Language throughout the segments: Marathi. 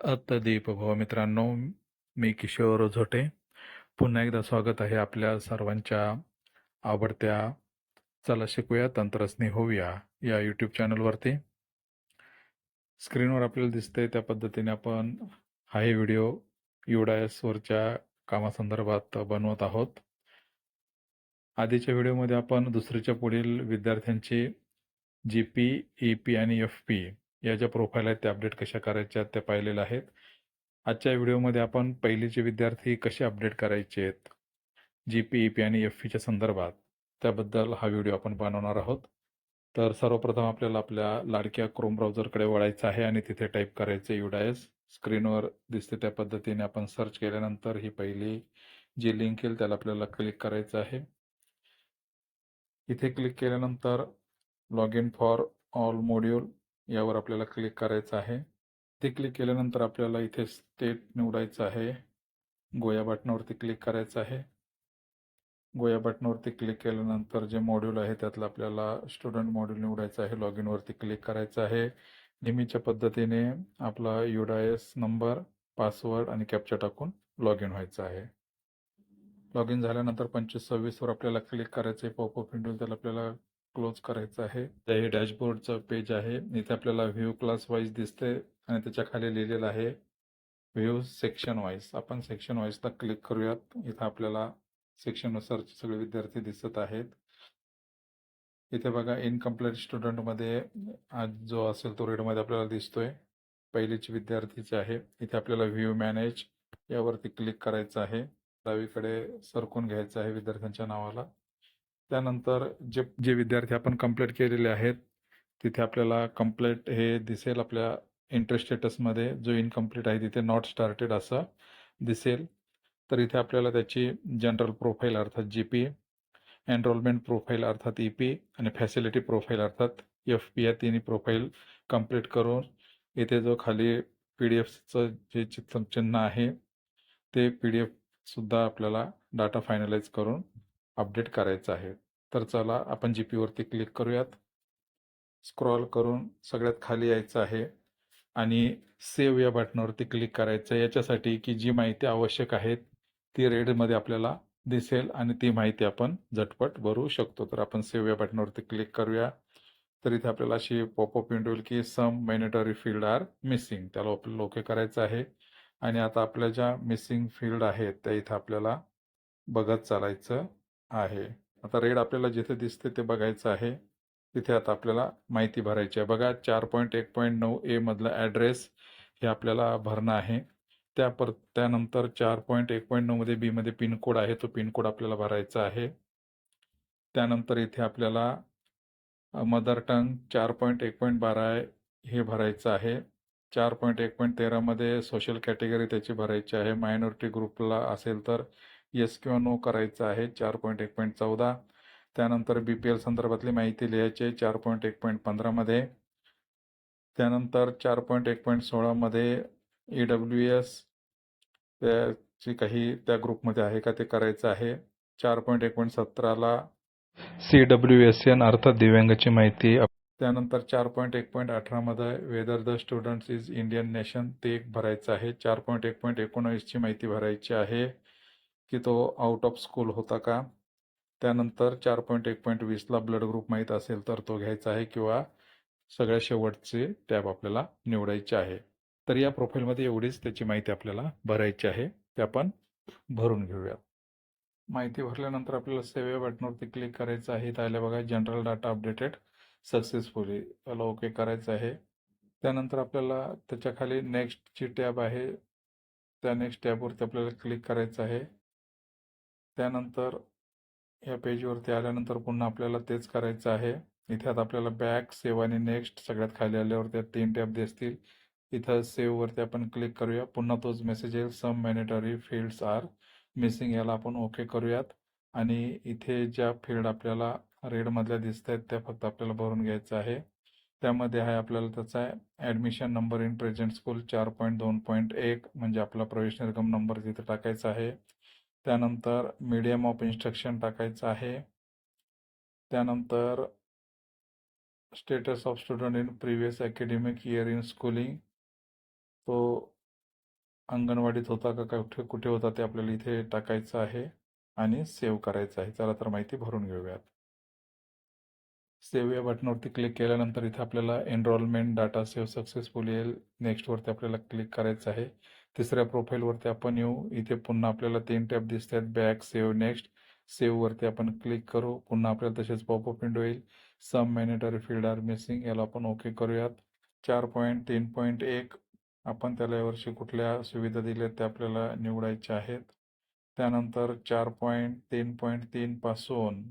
अत्तदीप भव मित्रांनो मी किशोर झोटे पुन्हा एकदा स्वागत आहे आपल्या सर्वांच्या आवडत्या चला शिकूया तंत्रस्ने होऊया या यूट्यूब चॅनलवरती स्क्रीनवर आपल्याला दिसते त्या पद्धतीने आपण हा हे व्हिडिओ युडायसवरच्या कामासंदर्भात बनवत आहोत. आधीच्या व्हिडिओमध्ये आपण दुसरीच्या पुढील विद्यार्थ्यांची जी पी ई पी आणि एफ पी या ज्या प्रोफाईल आहेत त्या अपडेट कशा करायच्या त्या पाहिलेल्या आहेत. आजच्या व्हिडिओमध्ये आपण पहिलीचे विद्यार्थी कसे अपडेट करायचे आहेत जी पी ई पी आणि एफ पीच्या संदर्भात. त्याबद्दल हा व्हिडिओ आपण बनवणार आहोत. तर सर्वप्रथम आपल्याला आपल्या लाडक्या क्रोम ब्राउझरकडे वळायचं आहे आणि तिथे टाईप करायचं युडायस स्क्रीनवर दिसते त्या पद्धतीने आपण सर्च केल्यानंतर ही पहिली जी लिंक येईल त्याला आपल्याला क्लिक करायचं आहे. इथे क्लिक केल्यानंतर log in for all module यावर आपल्याला क्लिक करायचं आहे. ते क्लिक केल्यानंतर आपल्याला इथे स्टेट निवडायचं आहे. गोया बटनावरती क्लिक करायचं आहे. गोया बटनवरती क्लिक केल्यानंतर जे मॉड्यूल आहे त्यातलं आपल्याला स्टुडंट मॉड्यूल निवडायचं आहे लॉग इनवरती क्लिक करायचं आहे. नेहमीच्या पद्धतीने आपला युडायस नंबर पासवर्ड आणि कॅप्चा टाकून लॉग इन व्हायचं आहे. लॉग इन झाल्यानंतर पंचवीस सव्वीसवर आपल्याला क्लिक करायचं आहे पॉपअप विंडो त्याला आपल्याला क्लोज करायचं आहे. हे डॅशबोर्डचं पेज आहे. इथे आपल्याला व्ह्यू क्लास वाईज दिसते आणि त्याच्याखाली लिहिलेलं आहे. व्ह्यू सेक्शन वाईज आपण सेक्शन वाईजला क्लिक करूयात. इथं आपल्याला सेक्शननुसार सगळे विद्यार्थी दिसत आहेत. इथे बघा इनकम्प्लीट स्टुडंटमध्ये आज जो असेल तो रेडमध्ये आपल्याला दिसतोय. पहिलीचे विद्यार्थीचे आहे इथे आपल्याला व्ह्यू मॅनेज यावरती क्लिक करायचं आहे. डावीकडे सरकून घ्यायचं आहे विद्यार्थ्यांच्या नावाला. त्यानंतर जे जे विद्यार्थी आपण कंप्लीट केलेले आहेत तिथे आपल्याला कंप्लीट हे दिसेल आपल्या इंटरेस्ट स्टेटसमध्ये जो इनकम्प्लीट आहे तिथे नॉट स्टार्टेड असं दिसेल. तर इथे आपल्याला त्याची जनरल प्रोफाईल अर्थात जी पी एनरोलमेंट प्रोफाईल अर्थात ई पी आणि फॅसिलिटी प्रोफाईल अर्थात एफ पी या तिन्ही प्रोफाईल कंप्लीट करून इथे जो खाली पी डी एफचं जे चित्र चिन्ह आहे ते पी डी एफसुद्धा आपल्याला डाटा फायनलाइज करून अपडेट करायचं आहे. तर चला आपण जी पीवरती क्लिक करूयात. स्क्रॉल करून सगळ्यात खाली यायचं आहे आणि सेव्ह या बटनावरती क्लिक करायचं आहे. याच्यासाठी की जी माहिती आवश्यक आहे ती रेडमध्ये आपल्याला दिसेल आणि ती माहिती आपण झटपट भरू शकतो. तर आपण सेव्ह या बटनवरती क्लिक करूया. तर इथे आपल्याला अशी पॉपअप विंडो येईल की some mandatory field are missing त्याला आपल्याला ओके करायचं आहे. आणि आता आपल्या ज्या मिसिंग फील्ड आहेत त्या इथं आपल्याला बघत चालायचं आहे. आता रेड आपल्याला जिथे दिसते ते बघायचं आहे. तिथे आता आपल्याला माहिती भरायची आहे. बघा चार पॉईंट एक पॉईंट नऊ ए मधला ॲड्रेस हे आपल्याला भरणं आहे. त्या पर त्यानंतर चार पॉईंट एक पॉईंट नऊमध्ये बीमध्ये पिनकोड आहे तो पिनकोड आपल्याला भरायचा आहे. त्यानंतर इथे आपल्याला मदर टंग चार पॉईंट एक पॉईंट बारा हे भरायचं आहे. चार पॉईंट एक पॉईंट तेरामध्ये सोशल कॅटेगरी त्याची भरायची आहे. मायनॉरिटी ग्रुपला असेल तर येस किंवा नो करायचं आहे. चार पॉईंट एक पॉईंट चौदा. त्यानंतर बी पी एल संदर्भातली माहिती लिहायची आहे. चार पॉईंट एक पॉईंट पंधरामध्ये त्यानंतर चार पॉईंट एक पॉईंट सोळामध्ये ई डब्ल्यू एस त्याची काही त्या ग्रुपमध्ये आहे का ते करायचं आहे? चार पॉईंट एक पॉईंट सतराला सी डब्ल्यू एस एन अर्थात दिव्यांगाची माहिती. त्यानंतर चार पॉईंट एक पॉईंट अठरामध्ये whether the students is Indian nation ते एक भरायचं आहे. चार पॉईंट एक पॉईंट एकोणावीसची माहिती भरायची आहे की तो आउट ऑफ स्कूल होता का? त्यानंतर चार पॉईंट एक पॉईंट वीसला ब्लड ग्रुप माहीत असेल तर तो घ्यायचा आहे किंवा सगळ्या शेवटचे टॅब आपल्याला निवडायचे आहे. तर या प्रोफाईलमध्ये एवढीच त्याची माहिती आपल्याला भरायची आहे. ते आपण भरून घेऊयात. माहिती भरल्यानंतर आपल्याला सेव्ह बटनवरती क्लिक करायचं आहे. इथं बघा जनरल डाटा अपडेटेड सक्सेसफुली त्याला ओके करायचं आहे. त्यानंतर आपल्याला त्याच्याखाली नेक्स्टची टॅब आहे. त्या नेक्स्ट टॅबवरती आपल्याला क्लिक करायचं आहे. त्यानंतर या पेजवरती आल्यानंतर पुन्हा आपल्याला तेच करायचं आहे. इथे आता आपल्याला बॅक सेव्ह आणि नेक्स्ट सगळ्यात खाली आल्यावरती तीन टॅब दिसतील. इथं सेव्हवरती आपण क्लिक करूया. पुन्हा तोच मेसेज येईल. Some mandatory fields are missing याला आपण ओके करूयात. आणि इथे ज्या फील्ड आपल्याला रेडमधल्या दिसत आहेत त्या फक्त आपल्याला भरून घ्यायचं आहे. त्यामध्ये आहे आपल्याला त्याचा admission number in present school चार पॉईंट दोन पॉईंट एक म्हणजे आपला प्रवेश निर्गम नंबर तिथे टाकायचा आहे. त्यानंतर मीडियम ऑफ इन्स्ट्रक्शन टाकायचं आहे. त्यानंतर status of student in previous academic year in schooling तो अंगणवाडीत होता का काय कुठे कुठे होता ते आपल्याला इथे टाकायचं आहे आणि सेव्ह करायचं आहे. चला तर माहिती भरून घेऊयात. सेव्ह या बटनावरती क्लिक केल्यानंतर इथे आपल्याला एनरोलमेंट डाटा सेव्ह सक्सेसफुल येईल. नेक्स्टवरती आपल्याला क्लिक करायचं आहे. तिसऱ्या प्रोफाईलवरती आपण येऊ. इथे पुन्हा आपल्याला तीन टॅब दिसत आहेत बॅक सेव्ह नेक्स्ट. सेव्हवरती आपण क्लिक करू. पुन्हा आपल्याला तसेच पॉपअप विंडो येईल. Some mandatory field are missing याला आपण ओके करूयात. चार पॉईंट तीन पॉईंट एक. आपण त्याला यावर्षी कुठल्या सुविधा दिल्या त्या आपल्याला निवडायच्या आहेत. त्यानंतर चार पॉईंट तीन पॉईंट तीनपासून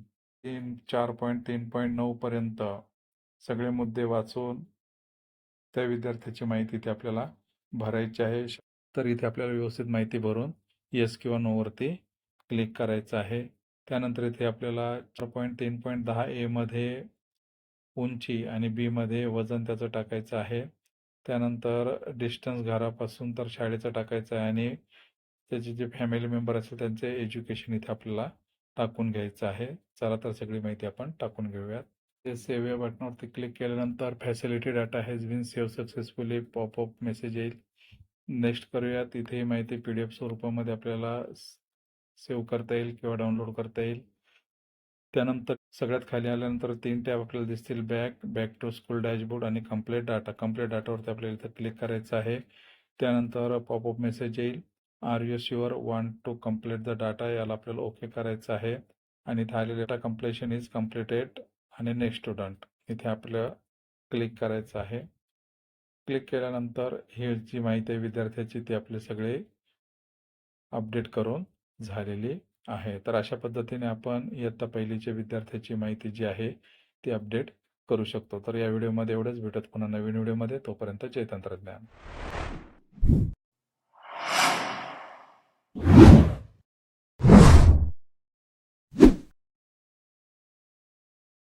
तीन चार पॉईंट तीन पॉईंट नऊपर्यंत सगळे मुद्दे वाचून त्या विद्यार्थ्याची माहिती इथे आपल्याला भरायची आहे. तर इथे आपल्याला व्यवस्थित माहिती भरून येस किंवा नोवरती क्लिक करायचं आहे. त्यानंतर इथे आपल्याला चार पॉईंट तीन पॉईंट दहा एमध्ये उंची आणि बीमध्ये वजन त्याचं टाकायचं आहे. त्यानंतर डिस्टन्स घरापासून तर शाळेचं टाकायचं आहे आणि त्याचे जे फॅमिली मेंबर असेल त्यांचे एज्युकेशन इथे आपल्याला टाकून घ्यायचं आहे. चला तर सगळी माहिती आपण टाकून घेऊयात. ते सेव्ह या बटनावरती क्लिक केल्यानंतर facility data has been save successfully popup message येईल. नेक्स्ट करूयात. इथे ही माहिती पी डी एफ स्वरूपामध्ये आपल्याला सेव्ह करता येईल किंवा डाउनलोड करता येईल. त्यानंतर सगळ्यात खाली आल्यानंतर तीन टॅब आपल्याला दिसतील. Back back to school dashboard आणि कंप्लीट डाटा. कंप्लीट डाटावरती आपल्याला इथं क्लिक करायचं आहे. त्यानंतर पॉपअप मेसेज येईल. Are you sure want to complete the data याला आपल्याला ओके करायचं आहे. आणि इथे आलेले डाटा कम्प्लिशन इज कम्प्लिटेड आणि नेक्स्ट स्टुडंट इथे आपलं क्लिक करायचं आहे. क्लिक केल्यानंतर ही जी माहिती आहे. विद्यार्थ्याची ती आपले सगळे अपडेट करून झालेली आहे. तर अशा पद्धतीने आपण इयत्ता पहिलीच्या विद्यार्थ्याची माहिती जी आहे ती अपडेट करू शकतो. तर या व्हिडिओमध्ये एवढंच. भेटत पुन्हा नवीन व्हिडिओमध्ये. तोपर्यंत जय तंत्रज्ञान.